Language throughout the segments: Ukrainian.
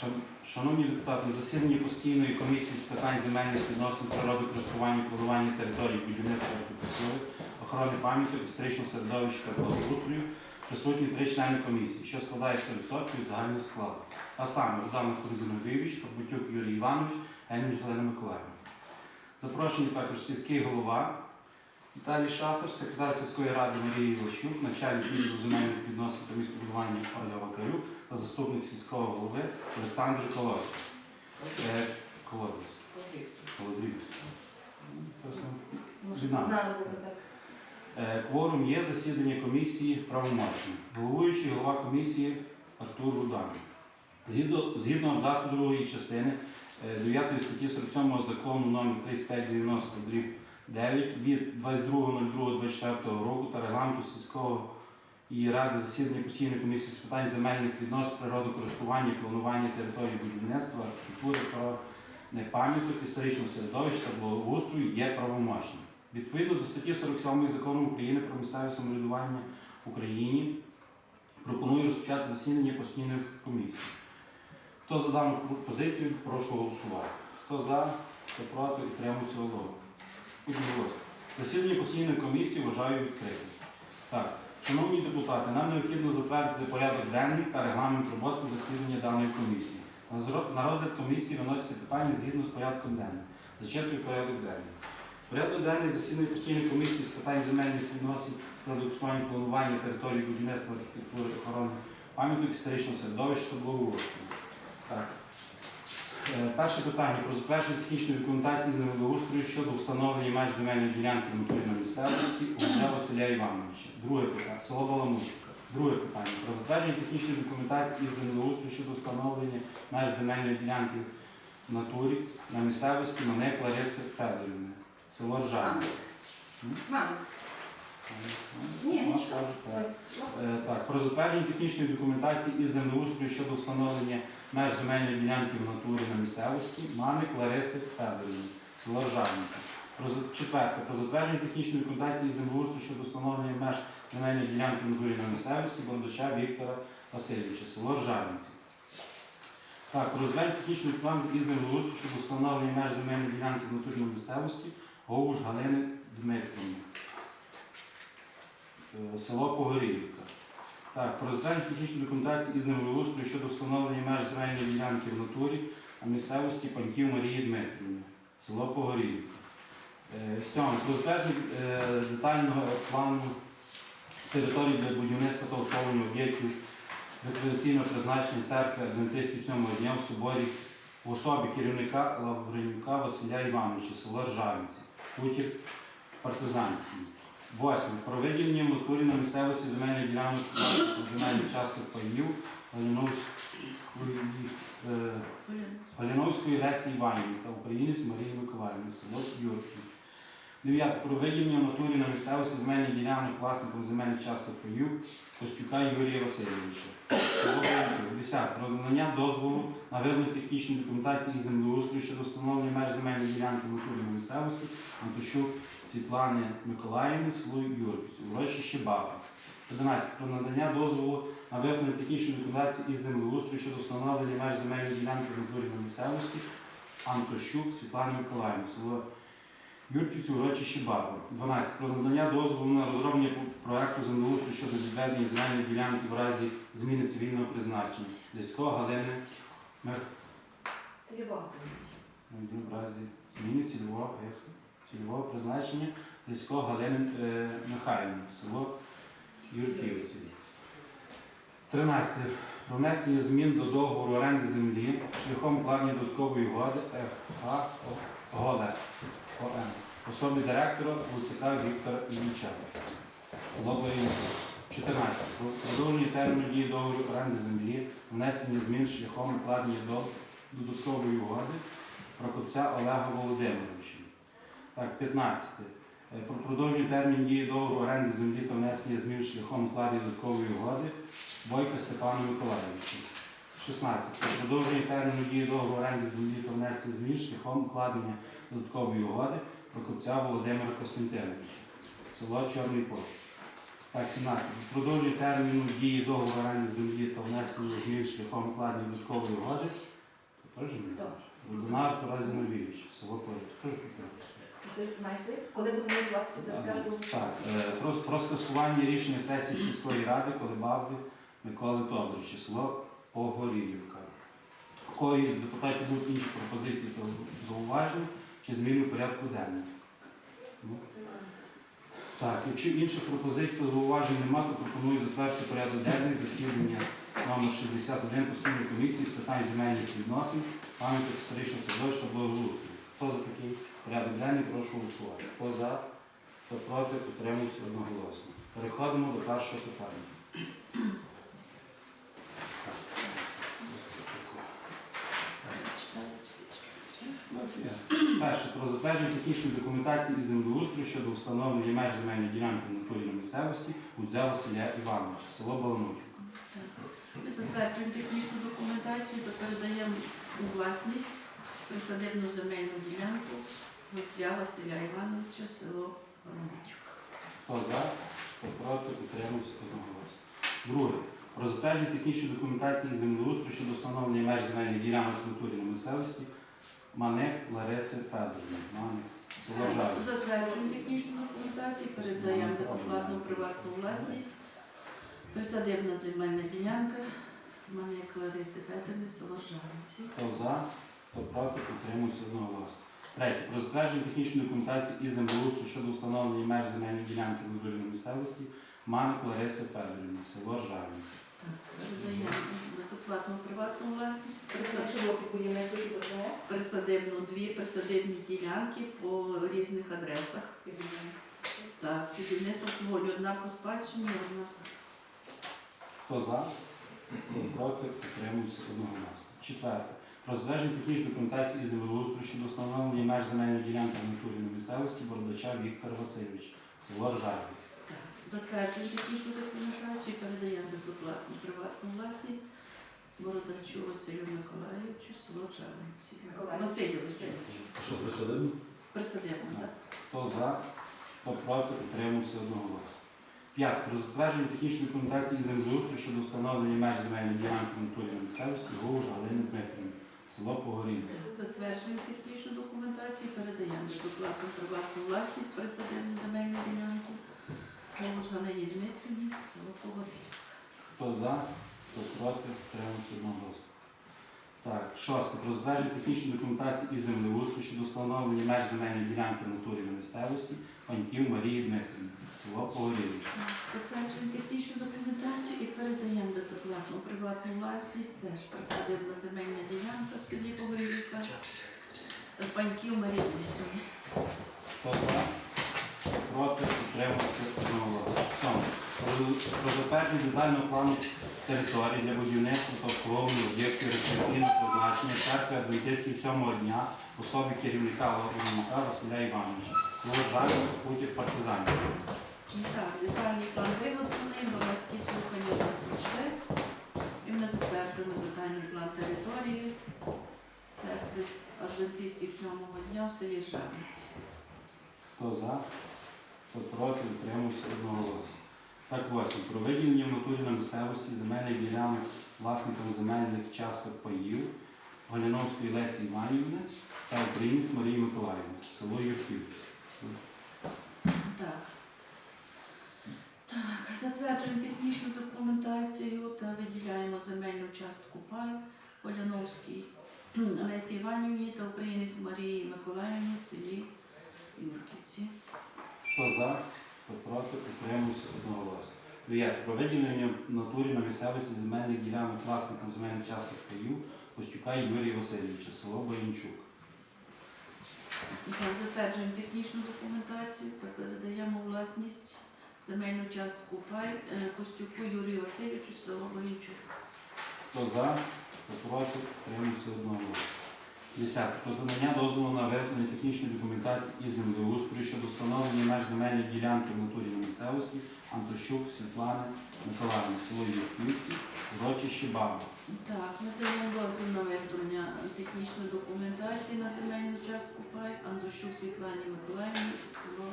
Шан- Шановні депутати, на засіданні постійної комісії з питань земельних відносин, природи, користування, планування території, будівництва архітектури, охорони пам'яток, історичного середовища та благоустрою присутні три члени комісії, що складає 100% від загального складу. А саме Богдан Конзинович, Фабутюк Юрій Іванович, Гельміч Галина Миколаївна. Запрошені також сільський голова Віталій Шафер, секретар сільської ради Марія Іващук, начальник відділу земельних відносин та містобудування Ольга Вакарюк та заступник сільського голови Олександр Колодій. Е. Е, Кворум є засідання комісії правомочне. Головуючий голова комісії Артур Рудан. Згідно, згідно абзацу другої частини е, 9 статті 47 закону номер 3590 дріб 9 від 22.02.24 року та регламенту сільського і ради засідання постійної комісії з питань земельних відносин, природокористування, планування території будівництва, архітектури, пам'яток, історичного середовища та благоустрою є правомочним. Відповідно до статті 47 закону України про місцеве самоврядування в Україні пропоную розпочати засідання постійних комісій. Хто за дану пропозицію, прошу голосувати. Хто за, хто проти, утримується одного. Одноголосно. Засідання постійної комісії вважаю відкритим. Так, шановні депутати, нам необхідно затвердити порядок денний та регламент роботи засідання даної комісії. На На розгляд комісії виносяться питання згідно з порядком денним. Зачитую порядок денний. Порядок денний засідання постійної комісії з питань земельних відносин, продукування, планування території будівництва, архітектури, охорони пам'яток, історичного середовища та благоустрою. Так. Е, Перше питання про затвердження технічної документації землеустрою щодо встановлення меж земельної ділянки в натурі на місцевості Гузя Василя Івановича. Друге питання. Село Баламутка. Друге питання. Про затвердження технічної документації із землеустрою щодо встановлення меж земельної ділянки в натурі на місцевості Мене Лариси Федорівни. Село. Мама, ні, так. Е, Так, про затвердження технічної документації із землеустрою щодо встановлення меж земельної ділянки в натурі на місцевості Маник Лариси Федорівни, село Жарниця. Четверте, про затвердження технічної документації землеустрою щодо встановлення меж земельної ділянки в натурі на місцевості Бондарча Віктора Васильовича, село Жарниця. Так, про затвердження технічної документації із землеустрою щодо встановлення меж земельної ділянки в натурі на місцевості Говуш Галини Дмитрівни. Е, село Погорілівка. Так, про затвердження технічної документації із землеустрою щодо встановлення меж земельної ділянки в натурі на місцевості Паньків Марії Дмитрівни, село Погорілівка. Е, Сьоме. Про затвердження е, детального плану території для будівництва та обслуговування об'єктів рекреаційного призначення церкви Адвентистів сьомого дня в соборі в особі керівника Лавренюка Василя Івановича, село Ржавинці, хутір партизанський. Восьме. Про виділення в на місцевості земельних ділянок земельних часток паїв Галіновської, е, Лесі Іванівни та українець Марії Миколаївни, село Юрків. Дев'яте. Про виділення натурі на місцевості земельних ділянок власником земельних часток паїв Костюка Юрія Васильовича. Десяте. Про надання дозволу на вигляд технічної документації і землеустрою щодо встановлення меж земельної ділянки натурі на місцевості Антощук Світлани Миколаївни, село Юрківці, урочище Баба. 11. Про надання дозволу на виконання технічної документації із землеустрою щодо встановлення меж земельної ділянки натурі на місцевості Антощук Світлани Миколаївни, село Юрківці, урочище Баба. 12. Про надання дозволу на розроблення проекту землеустрою щодо відведення земельної ділянки в разі зміни цивільного призначення. Лясько Галини Мих... Це любов. Ну, в разі зміни цільового, цільового призначення Лісько Галини е, Михайлівни, село Юрківці. 13. Про внесення змін до договору оренди землі шляхом укладення додаткової угоди ФА ГОЛЕ ОМ. Особі директора Луцика Віктора Ілліча. Село Боїнці. 14. Про продовження терміну дії договору оренди землі, внесення змін шляхом укладення до додаткової угоди Прокопця Олега Володимировича. Так, 15. Е, Про продовження термін дії договору оренди землі та внесення змін шляхом укладення додаткової угоди Бойка Степану Миколаївичу. 16. Про продовження терміну дії договору оренди землі та внесення змін шляхом укладення додаткової угоди Прокопця Володимира Костянтиновича. Село Чорний Пот. Так, 17. Продовжує терміну дії договору оренди землі та внесення змін шляхом укладення відкової угоди. Це теж не Хто? Рудонар Тарас Зіновійович, село Поряд. Теж підтримує. Коли будемо звати. Так, е, про, про скасування рішення сесії сільської ради Колебавди Миколи Тодоровича, село Погорілівка. У кої з депутатів будуть інші пропозиції та зауваження чи зміни в порядку денному? Ну. Так, якщо інших пропозицій зауважень немає, то пропоную затвердити порядок денний засідання номер 61 постійної комісії з питань земельних відносин, пам'яток історичного середовища та благоустрою. Хто за такий порядок денний, прошу голосувати. Хто за? Хто проти, утримується одноголосно. Переходимо до першого питання. Перше. Про затвердження технічної документації і землеустрою щодо встановлення меж земельної ділянки в натурі на місцевості Гудзя Василя Івановича, село Баланутівка. Ми затверджуємо технічну документацію та передаємо у власність присадибну земельну ділянку Гуця Василя Івановича, село Романівка. Хто за, хто проти, утримався одноголосно. Друге. Про затвердження технічної документації і землеустрою щодо встановлення меж земельних ділянок в натурі на місцевості Мане Лариси Федорівни. Мане, село Жарів. Затверджуємо технічну документацію, передаємо безоплатну приватну власність. Присадибна земельна ділянка Манек Лариси Федорівни, село Жарниці. Хто за, хто проти, утримався одноголосно. Третє. Про затвердження технічної документації і землеустрою щодо встановлення меж земельної ділянки в місцевості Маник Лариси Федорівни, село Жарівці. Безоплатну приватну власність. Присадибну дві присадибні ділянки по різних адресах. Так, будівництво погоді одна по спадщині, одна Хто за, хто проти, утримався одноголосно. Четверте. Про технічної документації і землеустрою щодо встановлення меж земельної ділянки в натурі на місцевості Бородача Віктор Васильович, село. Так. Затверджуємо технічну документацію, передаємо безоплатну приватну власність Бородачу Василю Миколаївичу, село Жарниці. Миколаївич. Василю Васильовичу. Що присадибно? Присадибно, так. Хто за, проти, утримався одноголосно. П'яте. Про затвердження технічної документації землеустрою щодо встановлення меж земельної ділянки в натурі місцевості Гуж Галини Дмитрівни, село Погорілля. Затверджуємо технічну документацію, передаємо безоплатну приватну власність присадибну земельну ділянку Голуш Галині Дмитрівні, село Погорілля. Хто за, проти, утримався одноголосно. Так, шосте. Про затвердження технічної документації і землеустрою щодо встановлення меж земельної ділянки в натурі на місцевості Паньків Марії Дмитрівни, село Погорілля. Затверджуємо технічну документацію і передаємо безоплатну приватну власність, теж присадибна земельна ділянка в селі Погорілівка, Паньків Марії Дмитрівни. Хто за, проти, утримався одноголосно. Сьоме. Про затвердження детального плану території для будівництва та обслуговування об'єктів рекреаційного призначення церкви адвентистів сьомого дня в особі керівника Ломака Василя Івановича. Жалі, Путів партизанів. Так, детальний план виготовлений, громадські слухання розпочали. І ми затверджуємо детальний план території церкви адвентистів сьомого дня в селі Жарниці. Хто за, проти, утримався одноголосно. Так, восьме. Про виділення в на місцевості земельних ділянок власникам земельних часток паїв Галяновської Лесі Іванівни та Українець Марії Миколаївни, село Юрків. Так. Так, затверджуємо технічну документацію та виділяємо земельну частку пай Поляновській Лесі Іванівні та українець Марії Миколаївні в селі Юрківці. Хто за, хто проти, утримався одноголосно. Дев'яте. Про виділення в натурі на місцевості земельних ділянок власникам земельних часток паїв Костюка Юрія Васильовича, село Боянчук. Затверджуємо технічну документацію та передаємо власність земельну частку пай е, Костюку Юрію Васильовичу, село Волінчук. Хто за, хто проти, утримався одноголосно. Десяте. Про надання дозволу на виготовлення технічної документації і землеустрою щодо встановлення меж земельної ділянки в натурі на місцевості Антощук Світлани Миколаївни, село Юрківці, урочище Баба. Так, ми даємо дозвіл на виготовлення технічної документації на земельну частку пай Андощук Світлані Миколаївні, село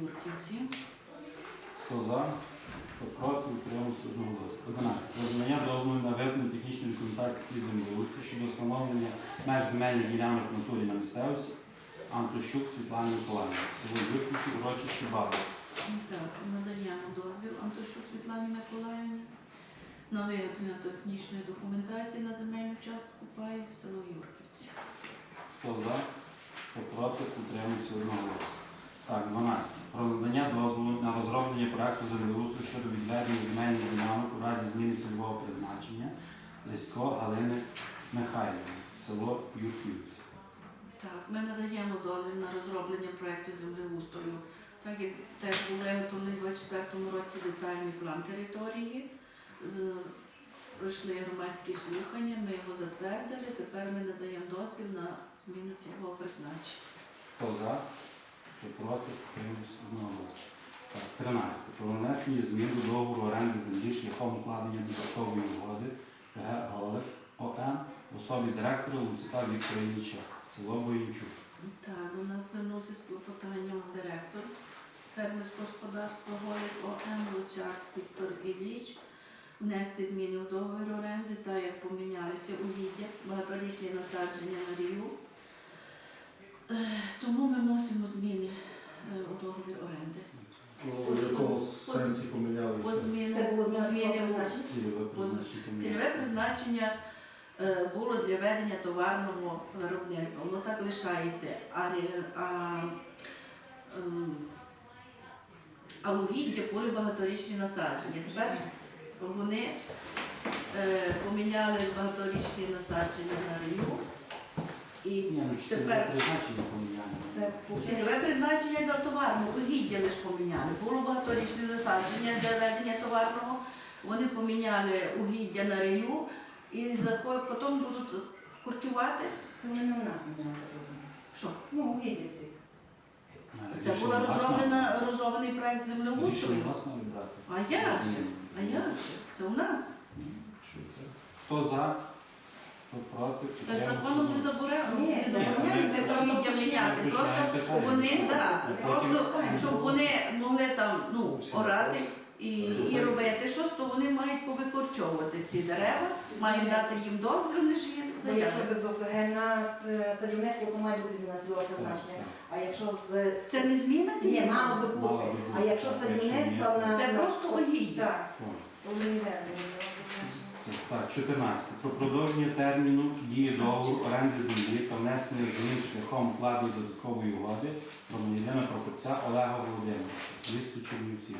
Юрківці. Хто за, Хто проти, утримався одноголосно. 11. Про надання дозволу на виведення технічної документації землеустрою щодо встановлення меж земельних ділянок в натурі на місцевості Антощук Світлані Миколаївні. Село Юрківці, урочище Бабо. Так, надаємо дозвіл Антощук Світлані Миколаївні на виготовлення технічної документації на земельну частку пай в село Юрківці. Хто за, хто проти, утримався одноголосно. Так, 12. Про надання дозволу на розроблення проекту землеустрою щодо відведення земельних ділянок у разі зміни цільового призначення Лесько Галини Михайлівни, село Юрківці. Так, ми надаємо дозвіл на розроблення проекту землеустрою. Так як теж були готові у 2024 році детальний план території, пройшли громадські слухання, ми його затвердили, тепер ми надаємо дозвіл на зміну цього призначення. Хто за, проти, одноголосно. 13. Про внесення змін до договору оренди землі шляхом укладення додаткової угоди ПГ Голик ОМ особі директора Луцика Віктора Ілліча, село Воїнчук. Так, до нас звернувся з клопотанням директор фермерського господарства Голік ОМ Лучак Віктор Ілліч внести зміни в договір оренди та як помінялися угіддя, багаторічні насадження на рію. Е, Тому ми вносимо зміни е, у договір оренди. Ну, В якому сенсі По помінялися? зміни, Це було по зміни у-? Цільове призначення. Цільове призначення е, було для ведення товарного виробництва. Воно так лишається. А, ре- а, ем, а угіддя були багаторічні насадження. Тепер вони е, поміняли багаторічні насадження на рію. Ні, ну Тепер- призначення поміняємо. Це цільове призначення для товарного, угіддя лише поміняли. Було багаторічне насадження для ведення товарного. Вони поміняли угіддя на рію і потім будуть курчувати. це вони не у нас не знають. Що? Ну, угідниці. Навіть Це рішення була розроблена розроблений проект мали- землеустрою. Вас мали брати. А як же? А як же? Це у нас. Що це? Хто за, хто проти, Та ж законом не заборонено, не забороняється це міняти. Просто вони, просто щоб вони могли там ну, орати і, і робити щось, то вони мають повикорчовувати ці дерева, мають дати їм дозвіл, ніж їм Бо якщо без ОСГ на е, садівництво, то має бути зміна цього призначення. А якщо з... Це не зміна Ні, цієї? мало би Мало би бути. А якщо садівництво на... Це просто угіддя. Так, то вже не. Це так, 14. Про продовження терміну дії договору оренди землі та внесення змін шляхом укладення додаткової угоди громадянина Прокопця Олега Володимировича, місто Чернівці.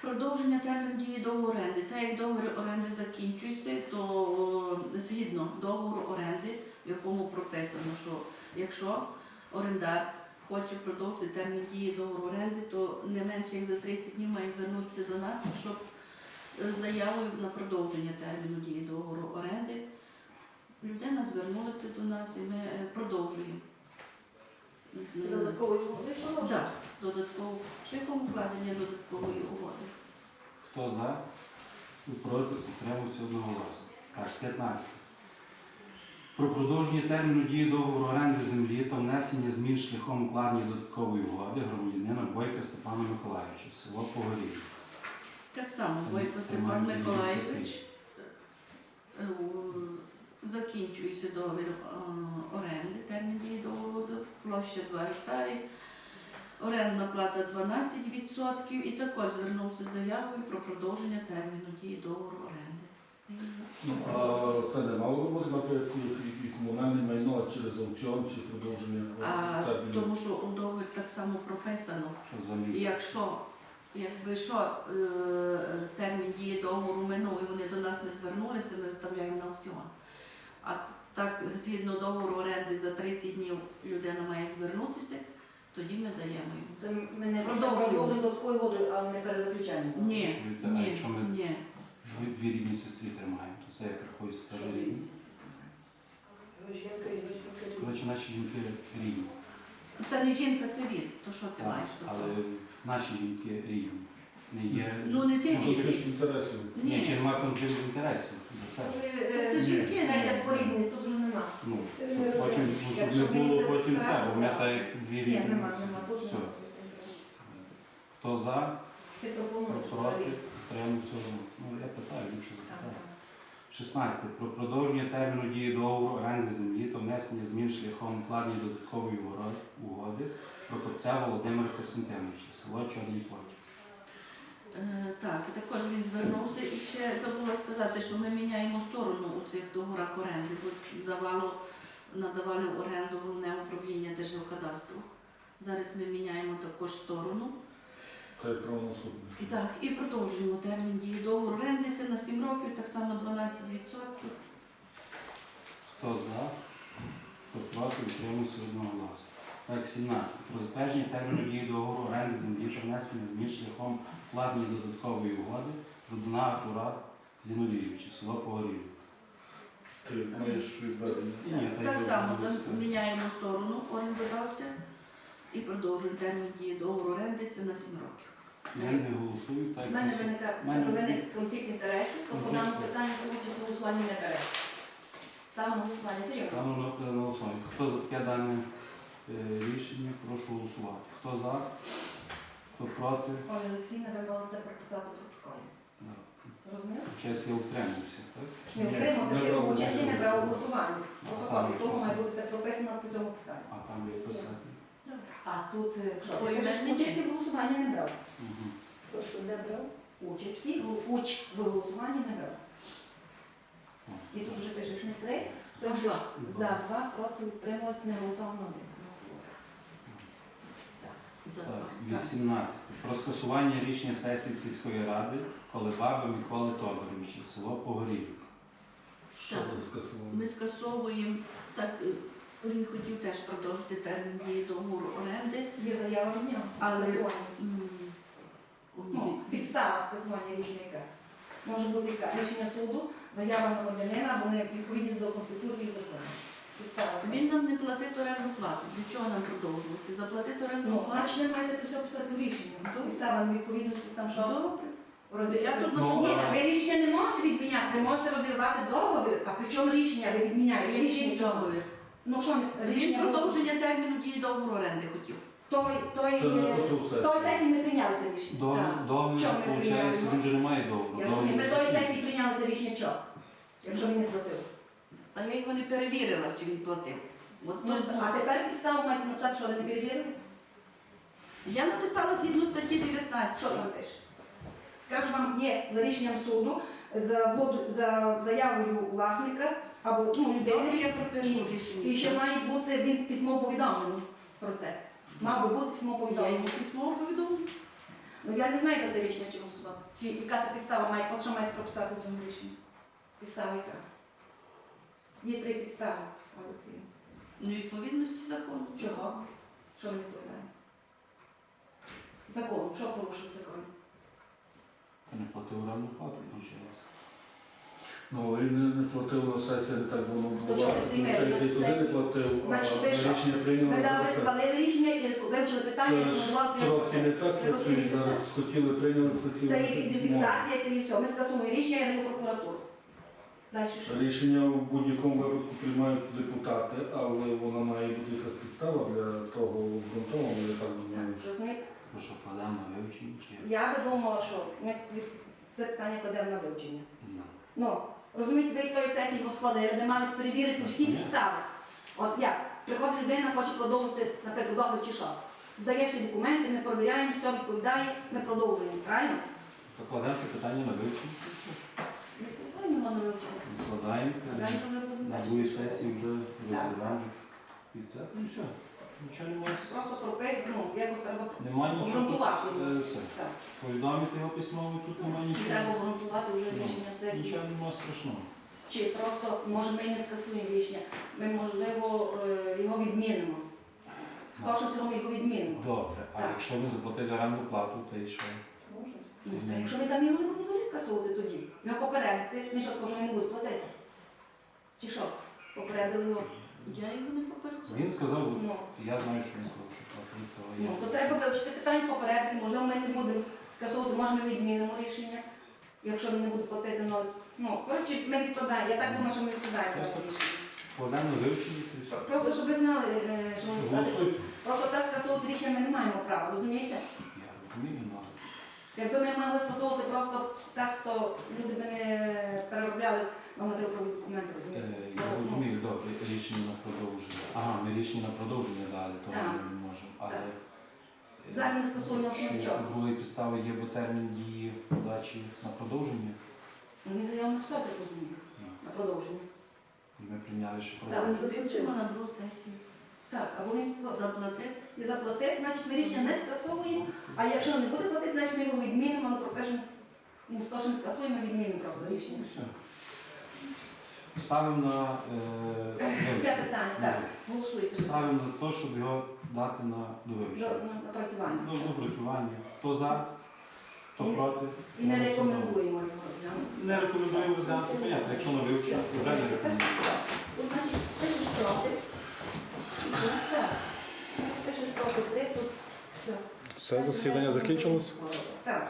Продовження терміну дії договору оренди. Так як договір оренди закінчується, то згідно договору оренди, в якому прописано, що якщо орендар хоче продовжити термін дії договору оренди, то не менше як за 30 днів має звернутися до нас, щоб е, з заявою на продовження терміну дії договору оренди. Людина звернулася до нас і ми е, продовжуємо. Це додаткової угоди? Так, додатково шляхом укладення додаткової угоди. Хто за? Проти утримався одноголосно. Так, 15. Про продовження терміну дії договору оренди землі та внесення змін шляхом укладення додаткової угоди громадянина Бойка Степана Миколаївича, село Погорів. Так само Це Бойко Степан е, у- закінчується договір е, оренди, термін дії договору, площа 2 гектарі, орендна плата 12% і також звернувся з заявою про продовження терміну дії договору оренди. Ну, А це не мало бути, наприклад, і- і комунальне майно через аукціон чи продовження А терміну? тому що у договорі так само прописано, за? Якщо якби що е, термін дії договору минув і вони до нас не звернулися, ми виставляємо на аукціон. А так, згідно договору оренди за 30 днів людина має звернутися, тоді ми даємо йому. Це ми не Продовжуємо. додатковою угодою, але не перезаключаємо. Ні, а якщо ми ні. дві, дві рідні сестри тримаємо, то це як рахується теж рідні. Жінка і жінка. Коротше, наші жінки рідні. Це не жінка, це він. То що ти маєш але? Наші жінки рідні. Не є. Ну не ти Ну, інтересів. Ні, чи Ні. немає конфлікту інтересів. Це ж. Це жінки, не не спорідність, тут вже нема. Ну, Це щоб не потім, ну, щоб Якщо не було потім це, бо ми так. так як дві Ні, нема, нема, тут Все. нема. Хто за? Ти Хто пропонуєш. проти? Утримався одного. Ну, я питаю, ліпше запитаю. 16. Про продовження терміну дії договору оренди землі та внесення змін шляхом укладення додаткової угоди- про копця Володимира Костянтиновича, село Чорний Потік. Е, Так, і також він звернувся і ще забула сказати, що ми міняємо сторону у цих договорах оренди, бо давало, надавали оренду головне управління Держгеокадастру. Зараз ми міняємо також сторону. Та й правонаступне. І так, і продовжуємо термін дії договору оренди. Це на 7 років, так само 12%. Хто за? Хто проти? Утримався одного голосу. Так, 17. Про затвердження терміну дії договору оренди землі та внесення змін шляхом укладення додаткової угоди Рудна Артура Зіновійовича, село Погорів. Ти маєш відведення. Ні, та й Так само міняємо сторону орендодавця і продовжуємо термін дії договору оренди. Це на 7 років. Я не голосую, так У мене це виникає мене- виник конфлікт інтересів, то по даному питанню участь у голосуванні не бере. Саме на голосування на на голосування. Хто за таке дане е, рішення, прошу голосувати. Хто за? Хто проти? Ой, Олексій, напевно, це прописати в протоколі. Да. Час я утримався, так? Не отримав, це не ти брав участі не брав у голосуванні. В тому має бути це прописано по цьому питанню. А там є писати. А тут е, що? Ой, Ти пишеш, участі в голосуванні не брав. Мгм. Тобто де брав? Участі, в- уч в голосуванні не брав. І тут вже пишеш не три, пишеш Ага. за два, проти утрималось, не голосував на один. За Так, два. 18. Про скасування рішення сесії сільської ради Колебаби Миколи Тодоровича, село Погорів. Що за скасування? Ми скасовуємо так. е, Він хотів теж продовжити термін дії договору оренди. Є заява в нього. Але-. М, у Ну, ній- підстава скасування рішення яка. Може бути яка? рішення суду, заява громадянина, вони відповідність до Конституції і закону. Підстава. Він нам не платить оренду плату. Для чого нам продовжувати? Заплатити оренду Ну, плату. значить, ви маєте це все писати в рішенні. Добре. Підстава невідповідності там що? Добре. Я тут Ні, написала. ви рішення не можете відміняти, ви можете розірвати договір, а при чому рішення ви відміняєте? Який Рішення чого? договір? Ну що, Він рішення продовження терміну дії договору оренди хотів. той, той, Це не е, той сесії ми прийняли це рішення. Договір, Так. договір, Що ми виходить, він вже не має договору. Я розумію, ми Договір тої сесії прийняли це рішення чого? Якщо він не платив. А я його не перевірила, чи він платив. От Ну, тут а тепер підставу мають написати, що ви не перевірили? я написала згідно статті 19. Що там пише? Кажу, вам є за рішенням суду, за згоду, за заявою власника або ну, людини. я пропишу І рішення. ще має бути він письмо повідомлений про це. Мав би бути письмо Я повідомлений. йому письмо повідомлю. Ну я не знаю, яка це рішення чи голосувати. Чи яка це підстава має, от що має прописати в цьому рішенні? Підстава яка? Є три підстави, Олексій. Невідповідності закону. Чого? Що не відповідає? Закон. Що порушив закон? Не платив оренду плату, виходить. Ну, він не, не платив на сесії, не так воно було. Виходить, і туди не платив, а Значить, ви що? рішення прийняли. Ви дали на схвалили рішення і вивчили питання, і Це ж рекомендували трохи не так Ви працює розумієте зараз. Хотіли прийняли, схотіли. Це є фіксація, це є все. Ми скасуємо рішення, я даю прокуратуру. Далі що? Рішення в будь-якому випадку приймають депутати, але вона має бути якась підстава для того обґрунтовано, я так думаю. що- Розумієте? Про що кладемо на вивчення чи? Я би думала, що ми це питання кладемо на вивчення. Ні. Ну, розумієте, ви тої сесії господарі, де мали перевірити всі підстави. От як? Приходить людина, хоче продовжити, наприклад, договір чи що. Здає всі документи, ми перевіряємо, все відповідає, ми продовжуємо. Правильно? То кладемо це питання на вивчення. Відповідаємо його на вивчення. На другій сесії вже розглядаємо. І це, ну все. Нічого немає. Просто пропити, ну, якось треба Немає нічого. обґрунтувати. Е, Це. Так. Повідомити його письмово, тут немає І нічого. треба обґрунтувати вже Ну, рішення сесії. Нічого немає страшного. Чи просто, може, ми не скасуємо рішення, ми, можливо, е, його відмінимо. Хто що цього ми його відмінимо? Добре, а Так. якщо ми заплатили оренду плату, то і що? Ну, та якщо ми там його не будемо взагалі скасовувати тоді, його попередити, ми що скажемо, не буде платити. Чи що? Попередили його. Я його не попереджала. Він сказав, Ну, я знаю, що він сказав, що платить, то ну, то треба вивчити питання, попередити, можливо, ми не будемо скасовувати, може ми відмінимо рішення, якщо він не буде платити, ну, ну, коротше, ми відкладаємо. Я так думаю, що ми відкладаємо Просто дане рішення. Кладемо на вивчення, і все. Просто, щоб ви знали, е, що ми Голосуйте. Просто так скасовувати рішення ми не маємо права, розумієте? Якби ми могли скасовувати просто так, то люди б не переробляли нормативно документи, Е, розумієте? Я розумію, добре, рішення на продовження. Ага, ми рішення на продовження дали, то Так. ми не можемо. Але е, Зараз ми скасуємо що основу чого. були підстави, є бо термін дії подачі на продовження. Ну, Він заяву написав, так розумію, на продовження. І ми прийняли, що Так, продовження. Вивчимо на другу сесію. Так, а вони Заплатити. не заплатить, значить ми рішення не скасовуємо, а якщо не буде платити, значить ми його відмінимо, але пропишемо, не скажемо, не скасуємо, відмінимо просто рішення. Все. Ставимо на, е, Це питання, так, голосуйте. ставимо на те, щоб його дати на До довивчення. на- напрацювання. Ну, допрацювання. Хто за, хто І- проти. І не рекомендуємо його розглянути. Не рекомендуємо розглянути, понятно, якщо вивчення, то вже не рекомендуємо. Ну, Значить, пишеш проти. Так. Пишеш проти три, тут все. Все, засідання закінчилось? Е,